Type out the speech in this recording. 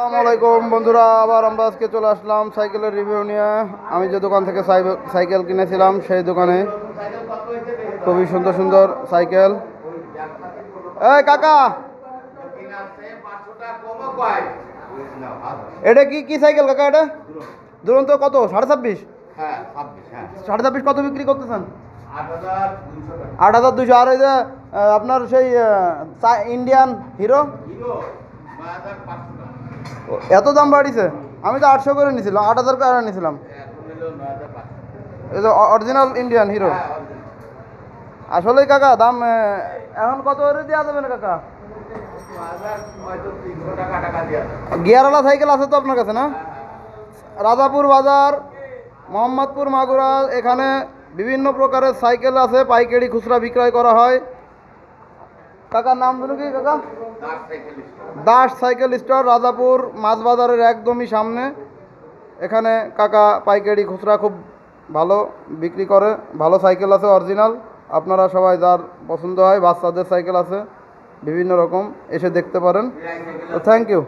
আসসালামু আলাইকুম, বন্ধুরা। আবার আমরা আজকে চলে আসলাম সাইকেলের রিভিউ নিয়ে। আমি যে দোকান থেকে সাইকেল কিনেছিলাম, সেই দোকানে। খুবই সুন্দর সুন্দর সাইকেল। এই কাকা! এটা কি কি সাইকেল কাকা এটা? দুরন্ত কত? সাড়ে ছাব্বিশ? সাড়ে ছাব্বিশ কত বিক্রি করতেছেন? আট হাজার দুশো আর ওই যে আপনার সেই ইন্ডিয়ান হিরো এত দাম বাড়িছে? আমি তো আটশো করে নিয়েছিলাম আট হাজার করে নিয়েছিলাম। এই অরিজিনাল ইন্ডিয়ান হিরো আসলেই কাকা দাম এখন কত করে দেওয়া যাবে না কাকা? গিয়ারওয়ালা সাইকেল আছে তো আপনার কাছে না? রাজাপুর বাজার মোহাম্মদপুর মাগুরা এখানে বিভিন্ন প্রকারের সাইকেল আছে পাইকারি খুচরা বিক্রয় করা হয়। কাকার নাম ধরুন কি কাকা? দাস সাইকেল স্টোর, রাজাপুর মাছ বাজারের একদমই সামনে। এখানে কাকা পাইকারি খুচরা খুব ভালো বিক্রি করে, ভালো সাইকেল আছে, অরিজিনাল। আপনারা সবাই যার পছন্দ হয়, বাচ্চাদের সাইকেল আছে, বিভিন্ন রকম, এসে দেখতে পারেন। তো থ্যাংক ইউ